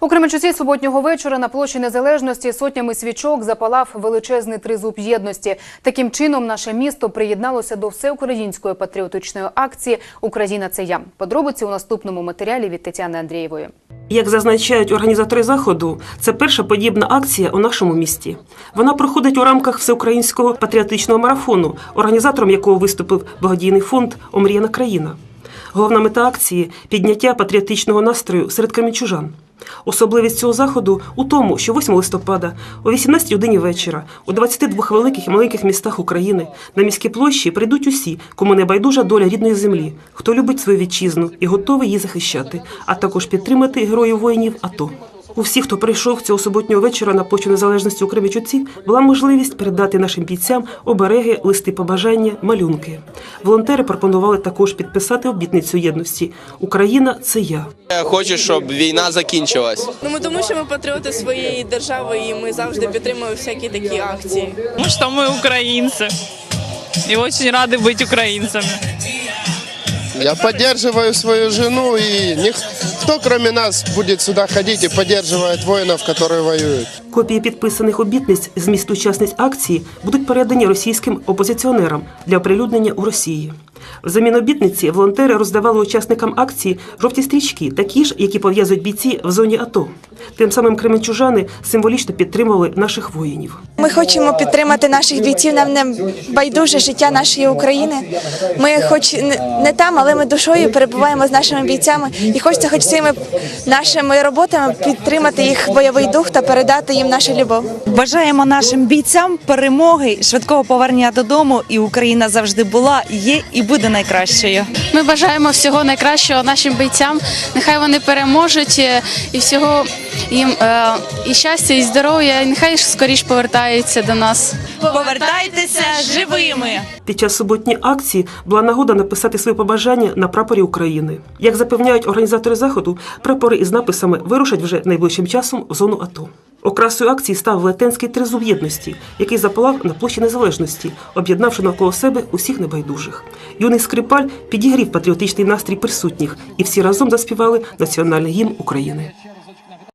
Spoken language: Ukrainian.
У Кременчуці суботнього вечора на площі Незалежності сотнями свічок запалав величезний тризуб єдності. Таким чином, наше місто приєдналося до всеукраїнської патріотичної акції Україна це я. Подробиці у наступному матеріалі від Тетяни Андрієвої. Як зазначають організатори заходу, це перша подібна акція у нашому місті. Вона проходить у рамках всеукраїнського патріотичного марафону, організатором якого виступив благодійний фонд Омріяна країна. Головна мета акції підняття патріотичного настрою серед камінчужан. Особливість цього заходу у тому, що 8 листопада о 18 годині вечора у 22 великих і маленьких містах України на міські площі прийдуть усі, кому не байдужа доля рідної землі, хто любить свою вітчизну і готовий її захищати, а також підтримати героїв воїнів АТО. У всіх, хто прийшов цього суботнього вечора на площу незалежності у Кременчуці, була можливість передати нашим бійцям обереги, листи побажання, малюнки. Волонтери пропонували також підписати обітницю єдності. Україна це я. Я хочу, щоб війна закінчилась. Ну, ми тому, що ми патріоти своєї держави, і ми завжди підтримуємо всякі такі акції. Потому что мы украинцы. И очень рады быть украинцами. Я поддерживаю свою жену, и никто, кроме нас, будет сюда ходить и поддерживает воинов, которые воюют. Копії підписаних обітниць з міст учасниць акції будуть передані російським опозиціонерам для оприлюднення у Росії. Взамін обітниці волонтери роздавали учасникам акції жовті стрічки, такі ж, які пов'язують бійці в зоні АТО. Тим самим кременчужани символічно підтримували наших воїнів. Ми хочемо підтримати наших бійців. Нам не байдуже життя нашої України. Ми, хоч не там, але ми душою перебуваємо з нашими бійцями, і хочеться, хоч цими нашими роботами підтримати їх бойовий дух та передати їм нашу любов. Бажаємо нашим бійцям перемоги, швидкого повернення додому. І Україна завжди була, є і буде найкращою. Ми бажаємо всього найкращого нашим бійцям. Нехай вони переможуть е, і всього їм е, і щастя, і здоров'я. І нехай скоріш повертаються до нас. Повертайтеся живими. Під час суботньої акції була нагода написати свої побажання на прапорі України. Як запевняють організатори заходу, прапори із написами вирушать вже найближчим часом в зону АТО. Окрасою акції став велетенський тризуб єдності, який запалав на площі незалежності, об'єднавши навколо себе усіх небайдужих. Юний скрипаль підігрів патріотичний настрій присутніх, і всі разом заспівали національний гімн України.